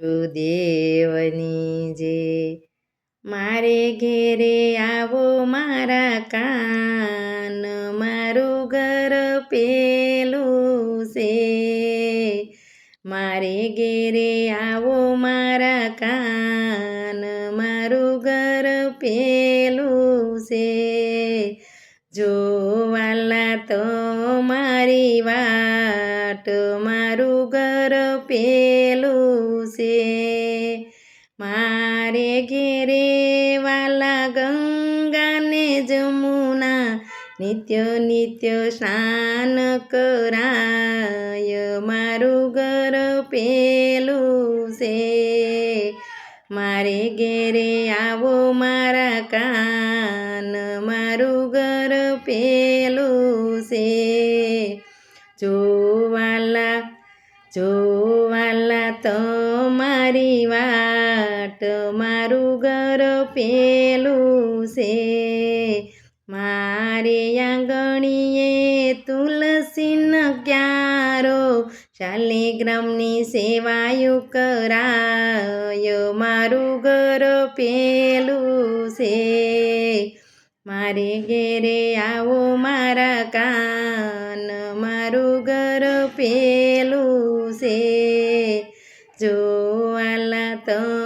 ગુરુદેવની જે. મારે ઘેરે આવો મારા કાન, મારું ઘર પેલું છે. મારે ઘેરે આવો મારા કાન, મારું ઘર પેલું છે. જોવાલા તો મારી વાટ, મારું ઘર પેલું છે. મારે ઘેરે વાલા ગંગાને જમુના નિત્ય નિત્ય સ્નાન કરાય. મારું ઘર પેલું છે. મારે ઘેરે આવો મારા કાન. મારું ઘર પેલું છે. જોવાલા જોવાલા તો વાટ મારું ઘર પેલું છે. મારે આંગણીએ તુલસીન ક્યારો શાલિગ્રામની સેવાયું કરાય. મારું ઘર પેલું છે. મારે ઘેરે આવો મારા કાન. મારું ઘર પેલું છે. જોવાલા તો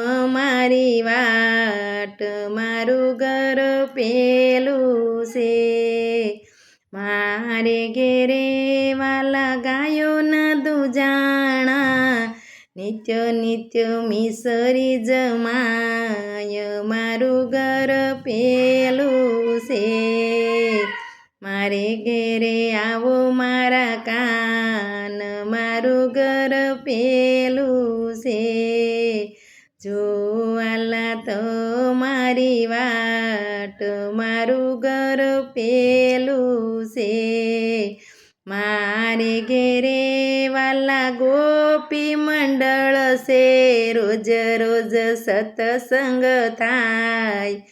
મારી વાટ મારું ઘર પેલું છે. મારે ઘેરે વાલા ગાયો ના દુજાણા નિત્ય નિત્ય મિસરી જમાય મારું ઘર પેલું છે. મારે ઘેરે આવો મારા કાન મારું ઘર પેલું છે. જોવાલા તો મારી વાટ મારું ઘર પેલું છે. મારે ઘેરે વાલા ગોપી મંડળ છે. રોજ રોજ સતસંગ થાય.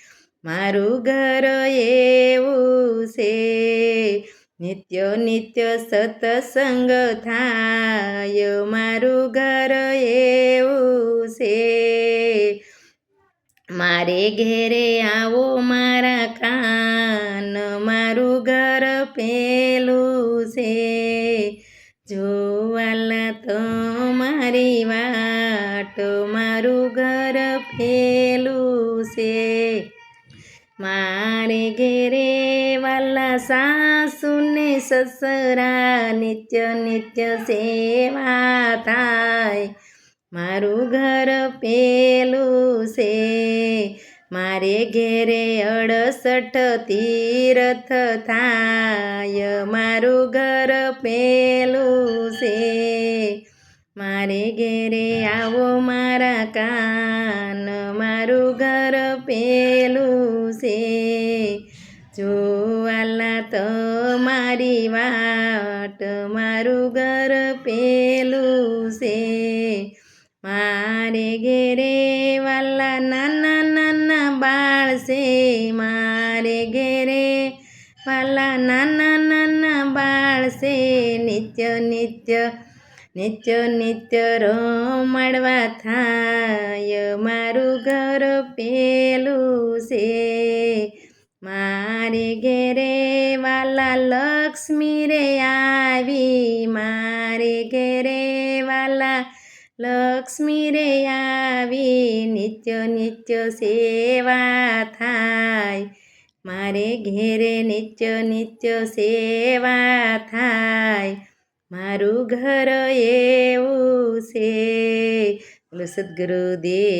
મારું ઘર એવું છે. નિત્ય નિત્ય સતસંગ થાય. મારું ઘર એવું છે. મારે ઘેરે આવો મારા કાન, મારું ઘર પેલું છે. જોવાલા તો મારી વાટ, મારું ઘર પેલું છે. મારે ઘેરે વાલા સાસુને સસરા, નિત્ય નિત્ય સેવા થાય. મારું ઘર પેલું છે મારે ઘેરે અડસઠ તીરથ થાય. મારું ઘર પેલું છે મારે ઘેરે આવો મારા કાન. મારું ઘર પેલું છે જોવાલા તો મારી વાટ. મારું ઘર પેલું મારે ઘેરે વાલા નાના નાના બાળ છે. મારે ઘેરે વાલા નાના નાના બાળ છે. નિત્ય નિત્ય નિત્ય નિત્ય રમાડવા થાય. મારું ઘર પેલું છે. મારે ઘેરે વાલા લક્ષ્મી રે આવી. મારે ઘેરે વાલા લક્ષ્મી રે આવી નિત્ય નિત્ય સેવા થાય. મારે ઘેરે નિત્ય નિત્ય સેવા થાય. મારું ઘર એવું છે. બોલો સદગુરુદેવ.